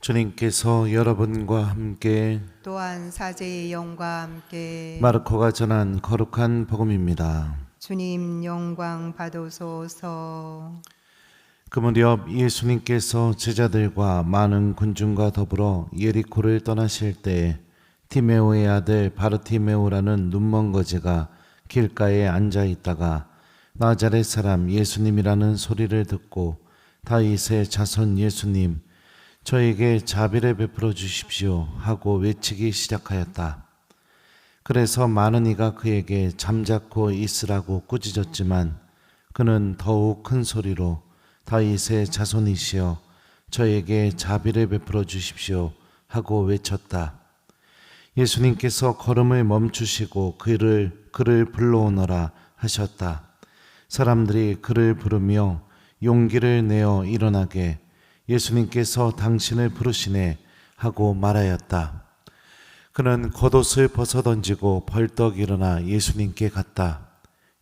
주님께서 여러분과 함께 또한 사제의 영과 함께 마르코가 전한 거룩한 복음입니다. 주님 영광 받으소서 그 무렵 예수님께서 제자들과 많은 군중과 더불어 예리코를 떠나실 때 티메오의 아들 바르티메오라는 눈먼 거지가 길가에 앉아 있다가 나자렛 사람 예수님이라는 소리를 듣고 다윗의 자손 예수님 저에게 자비를 베풀어 주십시오 하고 외치기 시작하였다. 그래서 많은 이가 그에게 잠자코 있으라고 꾸짖었지만 그는 더욱 큰 소리로 다윗의 자손이시여 저에게 자비를 베풀어 주십시오 하고 외쳤다. 예수님께서 걸음을 멈추시고 그를 그를 불러오너라 하셨다. 사람들이 그를 부르며 용기를 내어 일어나게 예수님께서 당신을 부르시네 하고 말하였다. 그는 겉옷을 벗어 던지고 벌떡 일어나 예수님께 갔다.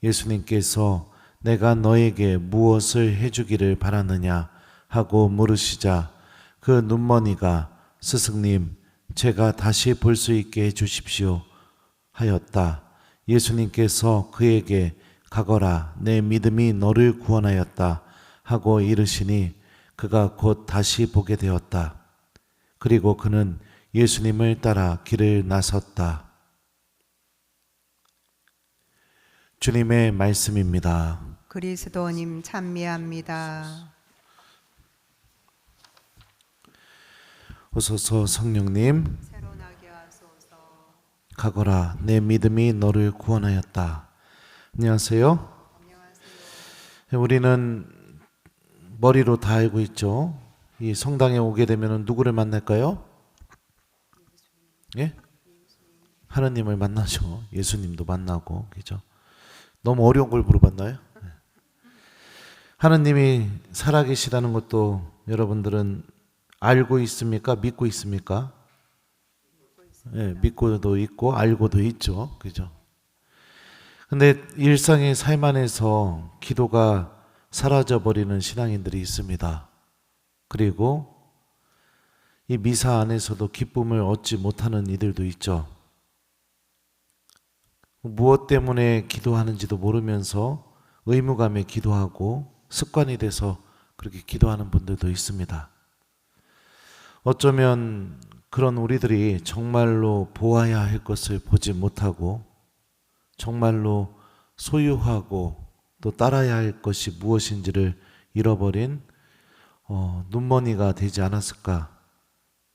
예수님께서 내가 너에게 무엇을 해주기를 바라느냐 하고 물으시자 그 눈머니가 스승님 제가 다시 볼 수 있게 해주십시오 하였다. 예수님께서 그에게 가거라 내 믿음이 너를 구원하였다 하고 이르시니 그가 곧 다시 보게 되었다. 그리고 그는 예수님을 따라 길을 나섰다. 주님의 말씀입니다. 그리스도님 찬미합니다 오소서 성령님 가거라 내 믿음이 너를 구원하였다. 안녕하세요. 우리는 머리로 다 알고 있죠. 이 성당에 오게 되면 누구를 만날까요? 예? 하나님을 만나죠. 예수님도 만나고 그죠? 너무 어려운 걸 물어봤나요? 네. 하나님이 살아계시다는 것도 여러분들은 알고 있습니까? 믿고 있습니까? 예, 믿고도 있고 알고도 있죠. 그죠? 근데 일상의 삶 안에서 기도가 사라져 버리는 신앙인들이 있습니다. 그리고 이 미사 안에서도 기쁨을 얻지 못하는 이들도 있죠. 무엇 때문에 기도하는지도 모르면서 의무감에 기도하고 습관이 돼서 그렇게 기도하는 분들도 있습니다. 어쩌면 그런 우리들이 정말로 보아야 할 것을 보지 못하고 정말로 소유하고 또 따라야 할 것이 무엇인지를 잃어버린 어, 눈머니가 되지 않았을까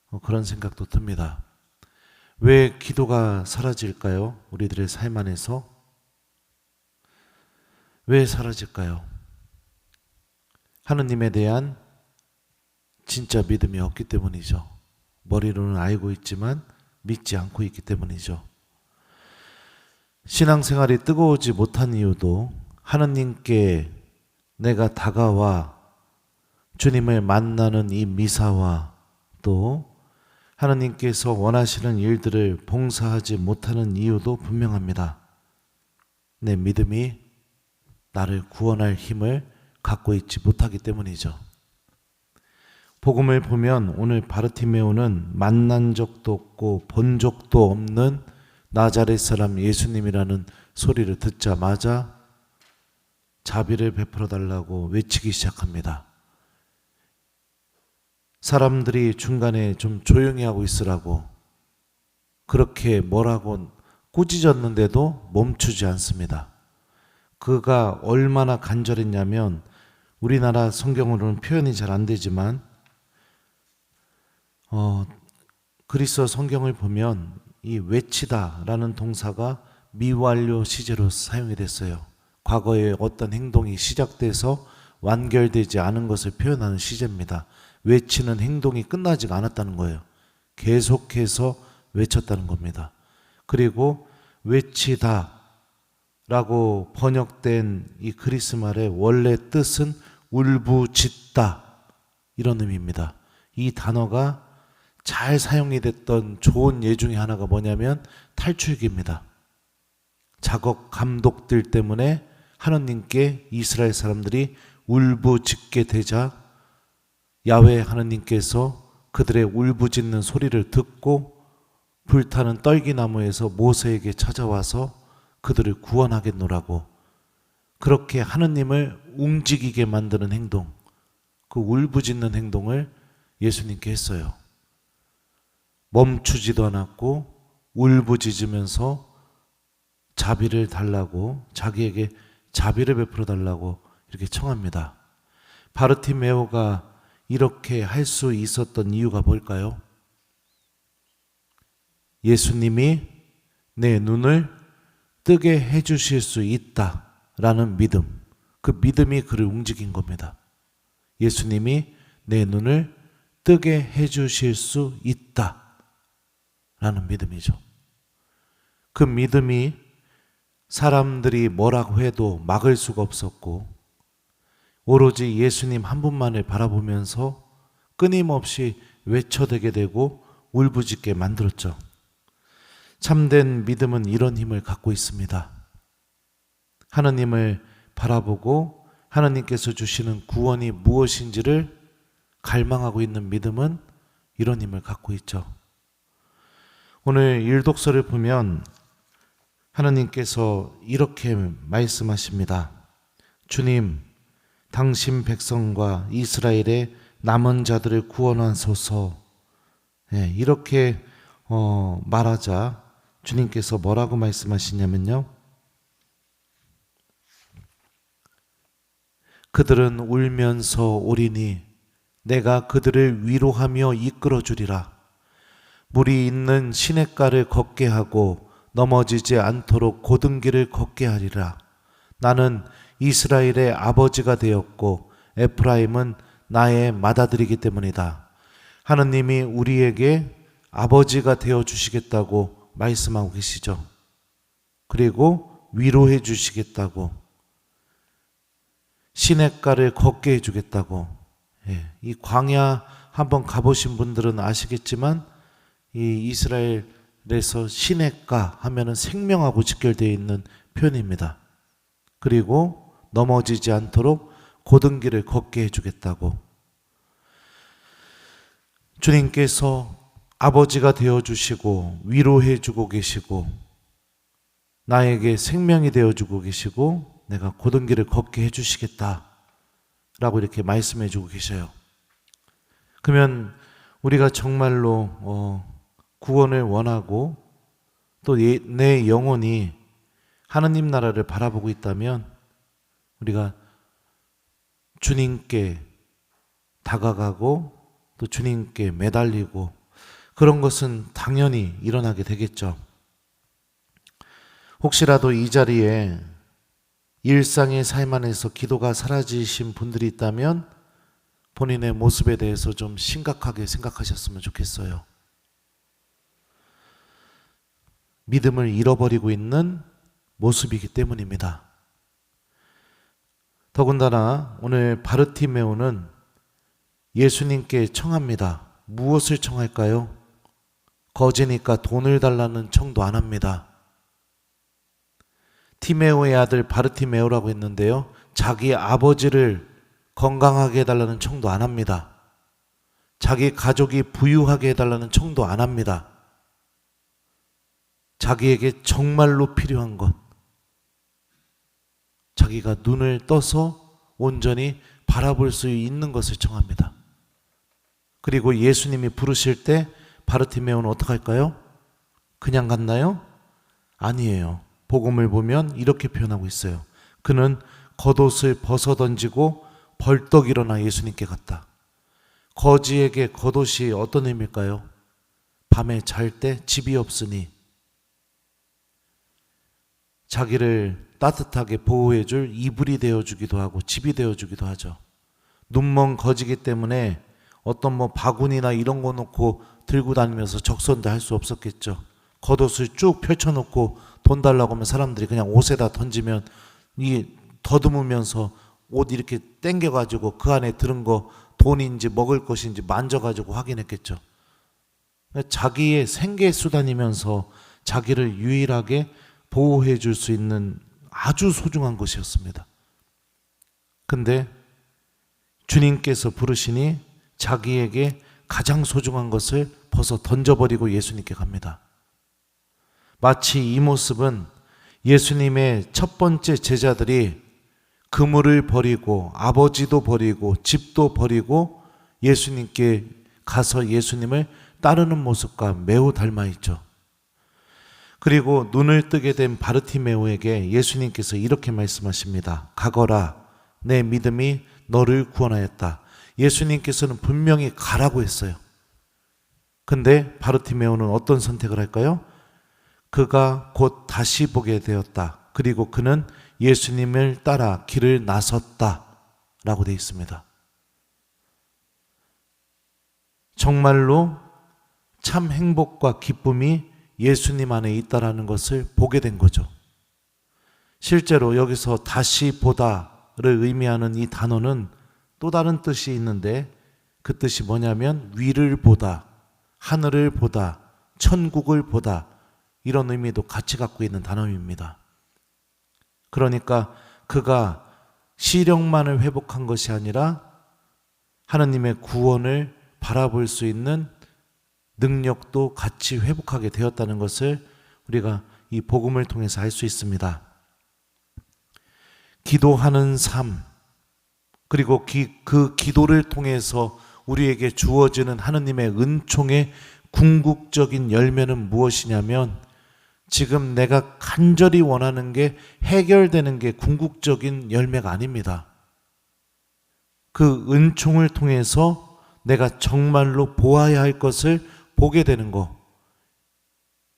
어, 그런 생각도 듭니다. 왜 기도가 사라질까요? 우리들의 삶 안에서 왜 사라질까요? 하느님에 대한 진짜 믿음이 없기 때문이죠. 머리로는 알고 있지만 믿지 않고 있기 때문이죠. 신앙생활이 뜨거우지 못한 이유도 하느님께 내가 다가와 주님을 만나는 이 미사와 또 하느님께서 원하시는 일들을 봉사하지 못하는 이유도 분명합니다. 내 믿음이 나를 구원할 힘을 갖고 있지 못하기 때문이죠. 복음을 보면 오늘 바르티메오는 만난 적도 없고 본 적도 없는 나자렛 사람 예수님이라는 소리를 듣자마자 자비를 베풀어 달라고 외치기 시작합니다. 사람들이 중간에 좀 조용히 하고 있으라고 그렇게 뭐라고 꾸짖었는데도 멈추지 않습니다. 그가 얼마나 간절했냐면 우리나라 성경으로는 표현이 잘 안 되지만 어, 그리스어 성경을 보면 이 외치다라는 동사가 미완료 시제로 사용이 됐어요. 과거에 어떤 행동이 시작돼서 완결되지 않은 것을 표현하는 시제입니다. 외치는 행동이 끝나지가 않았다는 거예요. 계속해서 외쳤다는 겁니다. 그리고 외치다 라고 번역된 이 그리스 말의 원래 뜻은 울부짖다 이런 의미입니다. 이 단어가 잘 사용이 됐던 좋은 예 중에 하나가 뭐냐면 탈출기입니다. 작업 감독들 때문에 하느님께 이스라엘 사람들이 울부짖게 되자 야외 하느님께서 그들의 울부짖는 소리를 듣고 불타는 떨기나무에서 모세에게 찾아와서 그들을 구원하겠노라고 그렇게 하느님을 움직이게 만드는 행동, 그 울부짖는 행동을 예수님께 했어요. 멈추지도 않았고 울부짖으면서 자비를 달라고 자기에게 자비를 베풀어 달라고 이렇게 청합니다. 바르티메오가 이렇게 할 수 있었던 이유가 뭘까요? 예수님이 내 눈을 뜨게 해 주실 수 있다라는 믿음. 그 믿음이 그를 움직인 겁니다. 예수님이 내 눈을 뜨게 해 주실 수 있다라는 믿음이죠. 그 믿음이 사람들이 뭐라고 해도 막을 수가 없었고 오로지 예수님 한 분만을 바라보면서 끊임없이 외쳐대게 되고 울부짖게 만들었죠. 참된 믿음은 이런 힘을 갖고 있습니다. 하나님을 바라보고 하나님께서 주시는 구원이 무엇인지를 갈망하고 있는 믿음은 이런 힘을 갖고 있죠. 오늘 일독서를 보면 하나님께서 이렇게 말씀하십니다. 주님, 당신 백성과 이스라엘의 남은 자들을 구원하소서. 예, 이렇게 어, 말하자 주님께서 뭐라고 말씀하시냐면요. 그들은 울면서 오리니 내가 그들을 위로하며 이끌어 주리라. 물이 있는 시냇가를 걷게 하고 넘어지지 않도록 고등길을 걷게 하리라. 나는 이스라엘의 아버지가 되었고 에프라임은 나의 맏아들이기 때문이다. 하느님이 우리에게 아버지가 되어 주시겠다고 말씀하고 계시죠. 그리고 위로해 주시겠다고 시냇가를 걷게 해 주겠다고 예, 이 광야 한번 가보신 분들은 아시겠지만 이 이스라엘 에서 시냇가 하면은 생명하고 직결되어 있는 표현입니다. 그리고 넘어지지 않도록 고등길을 걷게 해주겠다고 주님께서 아버지가 되어 주시고 위로해 주고 계시고 나에게 생명이 되어 주고 계시고 내가 고등길을 걷게 해 주시겠다 라고 이렇게 말씀해 주고 계셔요. 그러면 우리가 정말로 어, 구원을 원하고 또 내 영혼이 하느님 나라를 바라보고 있다면 우리가 주님께 다가가고 또 주님께 매달리고 그런 것은 당연히 일어나게 되겠죠. 혹시라도 이 자리에 일상의 삶 안에서 기도가 사라지신 분들이 있다면 본인의 모습에 대해서 좀 심각하게 생각하셨으면 좋겠어요. 믿음을 잃어버리고 있는 모습이기 때문입니다. 더군다나 오늘 바르티메오는 예수님께 청합니다. 무엇을 청할까요? 거지니까 돈을 달라는 청도 안 합니다. 티메오의 아들 바르티메오라고 했는데요. 자기 아버지를 건강하게 해달라는 청도 안 합니다. 자기 가족이 부유하게 해달라는 청도 안 합니다. 자기에게 정말로 필요한 것. 자기가 눈을 떠서 온전히 바라볼 수 있는 것을 청합니다. 그리고 예수님이 부르실 때 바르티메오는 어떡할까요? 그냥 갔나요? 아니에요. 복음을 보면 이렇게 표현하고 있어요. 그는 겉옷을 벗어 던지고 벌떡 일어나 예수님께 갔다. 거지에게 겉옷이 어떤 의미일까요? 밤에 잘 때 집이 없으니 자기를 따뜻하게 보호해 줄 이불이 되어 주기도 하고 집이 되어 주기도 하죠. 눈먼 거지기 때문에 어떤 뭐 바구니나 이런 거 놓고 들고 다니면서 적선도 할 수 없었겠죠. 겉옷을 쭉 펼쳐놓고 돈 달라고 하면 사람들이 그냥 옷에다 던지면 이 더듬으면서 옷 이렇게 땡겨가지고 그 안에 들은 거 돈인지 먹을 것인지 만져가지고 확인했겠죠. 자기의 생계 수단이면서 자기를 유일하게 보호해 줄 수 있는 아주 소중한 것이었습니다. 근데 주님께서 부르시니 자기에게 가장 소중한 것을 벗어 던져버리고 예수님께 갑니다. 마치 이 모습은 예수님의 첫 번째 제자들이 그물을 버리고 아버지도 버리고 집도 버리고 예수님께 가서 예수님을 따르는 모습과 매우 닮아 있죠. 그리고 눈을 뜨게 된 바르티메오에게 예수님께서 이렇게 말씀하십니다. 가거라, 내 믿음이 너를 구원하였다. 예수님께서는 분명히 가라고 했어요. 근데 바르티메오는 어떤 선택을 할까요? 그가 곧 다시 보게 되었다. 그리고 그는 예수님을 따라 길을 나섰다. 라고 되어 있습니다. 정말로 참 행복과 기쁨이 예수님 안에 있다라는 것을 보게 된 거죠. 실제로 여기서 다시 보다를 의미하는 이 단어는 또 다른 뜻이 있는데 그 뜻이 뭐냐면 위를 보다, 하늘을 보다, 천국을 보다 이런 의미도 같이 갖고 있는 단어입니다. 그러니까 그가 시력만을 회복한 것이 아니라 하나님의 구원을 바라볼 수 있는 능력도 같이 회복하게 되었다는 것을 우리가 이 복음을 통해서 알 수 있습니다. 기도하는 삶, 그리고 기, 그 기도를 통해서 우리에게 주어지는 하느님의 은총의 궁극적인 열매는 무엇이냐면 지금 내가 간절히 원하는 게 해결되는 게 궁극적인 열매가 아닙니다. 그 은총을 통해서 내가 정말로 보아야 할 것을 보게 되는 거.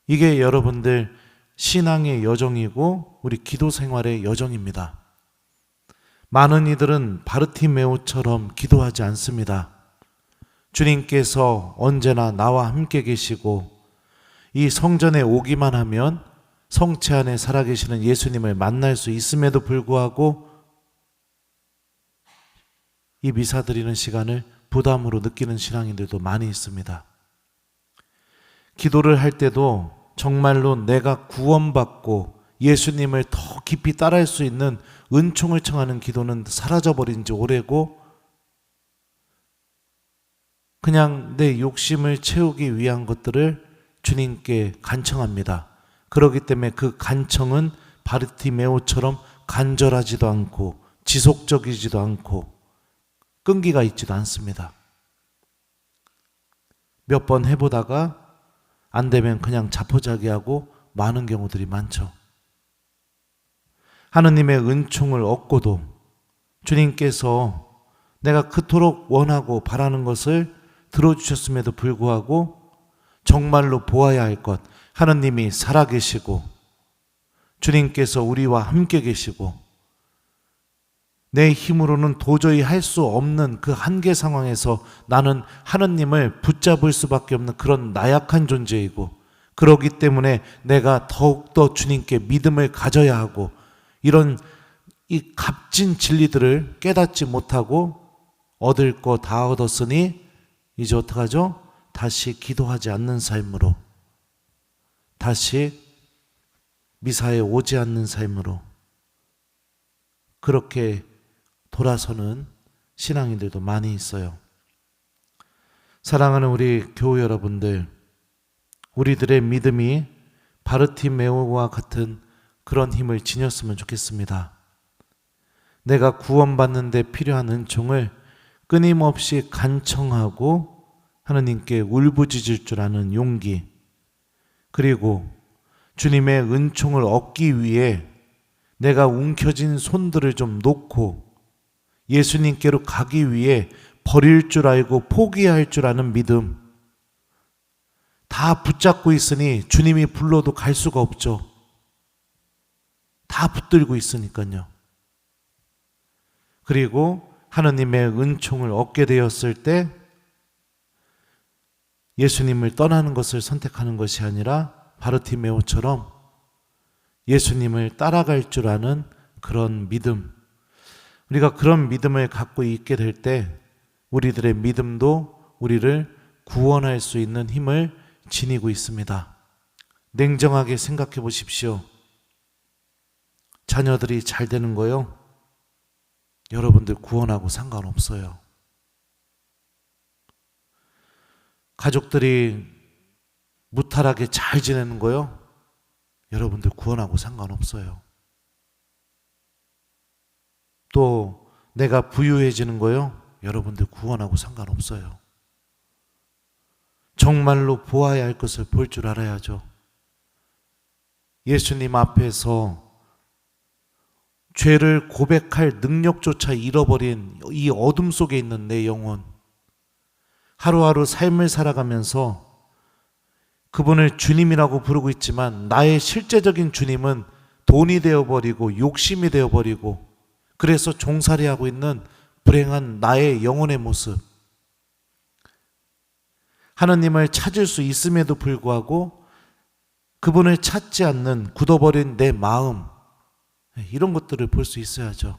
이게 여러분들 신앙의 여정이고 우리 기도 생활의 여정입니다. 많은 이들은 바르티메오처럼 기도하지 않습니다. 주님께서 언제나 나와 함께 계시고 이 성전에 오기만 하면 성체 안에 살아계시는 예수님을 만날 수 있음에도 불구하고 이 미사 드리는 시간을 부담으로 느끼는 신앙인들도 많이 있습니다. 기도를 할 때도 정말로 내가 구원받고 예수님을 더 깊이 따라할 수 있는 은총을 청하는 기도는 사라져버린 지 오래고 그냥 내 욕심을 채우기 위한 것들을 주님께 간청합니다. 그렇기 때문에 그 간청은 바르티메오처럼 간절하지도 않고 지속적이지도 않고 끈기가 있지도 않습니다. 몇 번 해보다가 안 되면 그냥 자포자기하고 많은 경우들이 많죠. 하느님의 은총을 얻고도 주님께서 내가 그토록 원하고 바라는 것을 들어주셨음에도 불구하고 정말로 보아야 할 것, 하느님이 살아계시고 주님께서 우리와 함께 계시고 내 힘으로는 도저히 할 수 없는 그 한계 상황에서 나는 하느님을 붙잡을 수밖에 없는 그런 나약한 존재이고 그러기 때문에 내가 더욱더 주님께 믿음을 가져야 하고 이런 이 값진 진리들을 깨닫지 못하고 얻을 거 다 얻었으니 이제 어떡하죠? 다시 기도하지 않는 삶으로 다시 미사에 오지 않는 삶으로 그렇게 돌아서는 신앙인들도 많이 있어요. 사랑하는 우리 교우 여러분들, 우리들의 믿음이 바르티메오와 같은 그런 힘을 지녔으면 좋겠습니다. 내가 구원받는데 필요한 은총을 끊임없이 간청하고 하느님께 울부짖을 줄 아는 용기, 그리고 주님의 은총을 얻기 위해 내가 움켜진 손들을 좀 놓고 예수님께로 가기 위해 버릴 줄 알고 포기할 줄 아는 믿음. 다 붙잡고 있으니 주님이 불러도 갈 수가 없죠. 다 붙들고 있으니까요. 그리고 하느님의 은총을 얻게 되었을 때 예수님을 떠나는 것을 선택하는 것이 아니라 바르티메오처럼 예수님을 따라갈 줄 아는 그런 믿음. 우리가 그런 믿음을 갖고 있게 될 때 우리들의 믿음도 우리를 구원할 수 있는 힘을 지니고 있습니다. 냉정하게 생각해 보십시오. 자녀들이 잘 되는 거요. 여러분들 구원하고 상관없어요. 가족들이 무탈하게 잘 지내는 거요? 여러분들 구원하고 상관없어요. 또 내가 부유해지는 거요? 여러분들 구원하고 상관없어요. 정말로 보아야 할 것을 볼 줄 알아야죠. 예수님 앞에서 죄를 고백할 능력조차 잃어버린 이 어둠 속에 있는 내 영혼. 하루하루 삶을 살아가면서 그분을 주님이라고 부르고 있지만 나의 실제적인 주님은 돈이 되어버리고 욕심이 되어버리고 그래서 종살이하고 있는 불행한 나의 영혼의 모습. 하나님을 찾을 수 있음에도 불구하고 그분을 찾지 않는 굳어버린 내 마음. 이런 것들을 볼 수 있어야죠.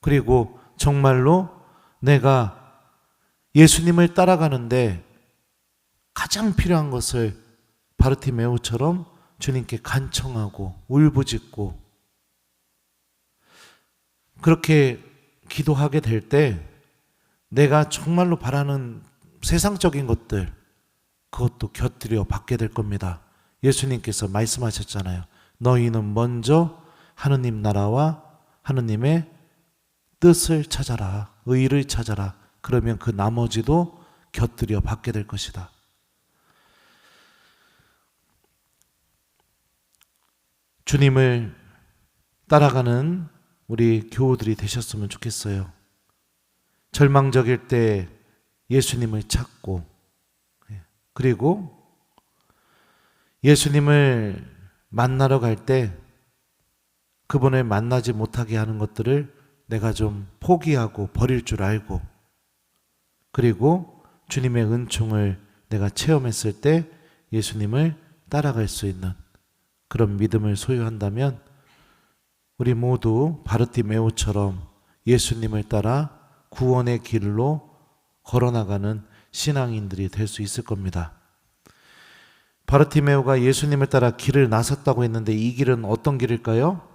그리고 정말로 내가 예수님을 따라가는데 가장 필요한 것을 바르티메오처럼 주님께 간청하고 울부짖고 그렇게 기도하게 될 때 내가 정말로 바라는 세상적인 것들 그것도 곁들여 받게 될 겁니다. 예수님께서 말씀하셨잖아요. 너희는 먼저 하느님 나라와 하느님의 뜻을 찾아라. 의를 찾아라. 그러면 그 나머지도 곁들여 받게 될 것이다. 주님을 따라가는 우리 교우들이 되셨으면 좋겠어요. 절망적일 때 예수님을 찾고, 예, 그리고 예수님을 만나러 갈 때 그분을 만나지 못하게 하는 것들을 내가 좀 포기하고 버릴 줄 알고, 그리고 주님의 은총을 내가 체험했을 때 예수님을 따라갈 수 있는 그런 믿음을 소유한다면 우리 모두 바르티메오처럼 예수님을 따라 구원의 길로 걸어나가는 신앙인들이 될 수 있을 겁니다. 바르티메오가 예수님을 따라 길을 나섰다고 했는데 이 길은 어떤 길일까요?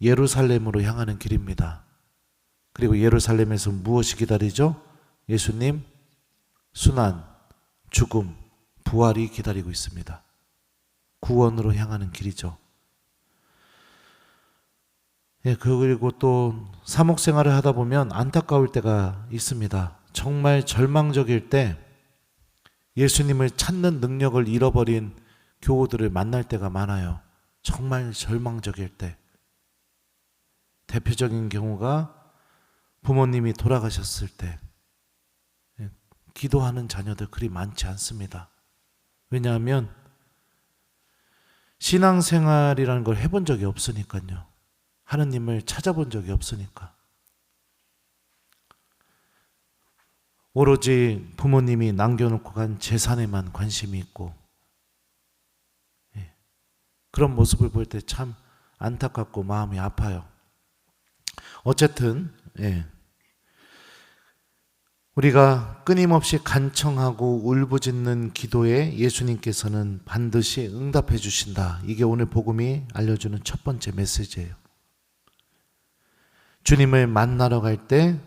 예루살렘으로 향하는 길입니다. 그리고 예루살렘에서 무엇이 기다리죠? 예수님 순환, 죽음, 부활이 기다리고 있습니다. 구원으로 향하는 길이죠. 예, 그리고 또 사목 생활을 하다 보면 안타까울 때가 있습니다. 정말 절망적일 때 예수님을 찾는 능력을 잃어버린 교우들을 만날 때가 많아요. 정말 절망적일 때. 대표적인 경우가 부모님이 돌아가셨을 때 예, 기도하는 자녀들 그리 많지 않습니다. 왜냐하면 신앙생활이라는 걸 해본 적이 없으니까요. 하느님을 찾아본 적이 없으니까. 오로지 부모님이 남겨놓고 간 재산에만 관심이 있고, 예. 그런 모습을 볼 때 참 안타깝고 마음이 아파요. 어쨌든, 예. 우리가 끊임없이 간청하고 울부짖는 기도에 예수님께서는 반드시 응답해 주신다. 이게 오늘 복음이 알려주는 첫 번째 메시지예요. 주님을 만나러 갈 때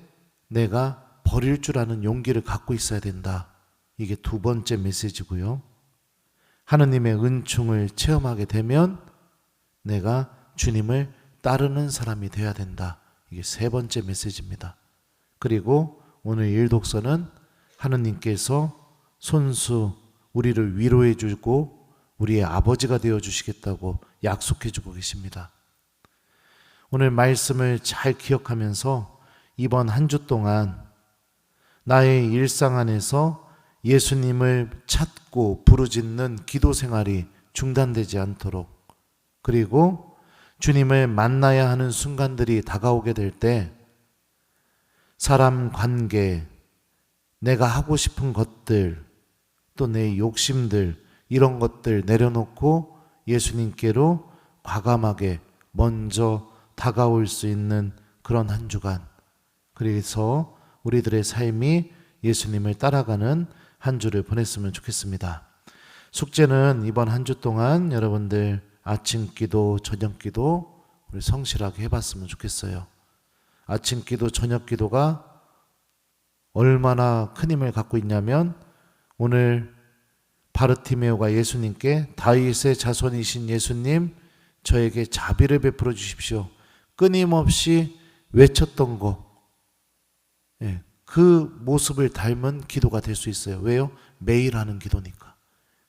내가 버릴 줄 아는 용기를 갖고 있어야 된다. 이게 두 번째 메시지고요. 하느님의 은총을 체험하게 되면 내가 주님을 따르는 사람이 되어야 된다. 이게 세 번째 메시지입니다. 그리고 오늘 일독서는 하느님께서 손수 우리를 위로해 주고 우리의 아버지가 되어 주시겠다고 약속해 주고 계십니다. 오늘 말씀을 잘 기억하면서 이번 한 주 동안 나의 일상 안에서 예수님을 찾고 부르짖는 기도 생활이 중단되지 않도록 그리고 주님을 만나야 하는 순간들이 다가오게 될 때 사람 관계, 내가 하고 싶은 것들, 또 내 욕심들, 이런 것들 내려놓고 예수님께로 과감하게 먼저 다가올 수 있는 그런 한 주간. 그래서 우리들의 삶이 예수님을 따라가는 한 주를 보냈으면 좋겠습니다. 숙제는 이번 한 주 동안 여러분들 아침 기도, 저녁 기도 우리 성실하게 해봤으면 좋겠어요. 아침 기도, 저녁 기도가 얼마나 큰 힘을 갖고 있냐면 오늘 바르티메오가 예수님께 다윗의 자손이신 예수님 저에게 자비를 베풀어 주십시오. 끊임없이 외쳤던 거. 예, 그 모습을 닮은 기도가 될 수 있어요. 왜요? 매일 하는 기도니까.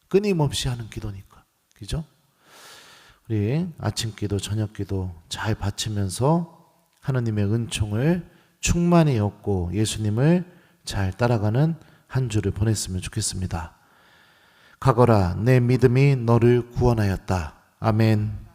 끊임없이 하는 기도니까. 그죠? 우리 아침 기도, 저녁 기도 잘 바치면서 하나님의 은총을 충만히 얻고 예수님을 잘 따라가는 한 주를 보냈으면 좋겠습니다. 가거라 내 믿음이 너를 구원하였다. 아멘.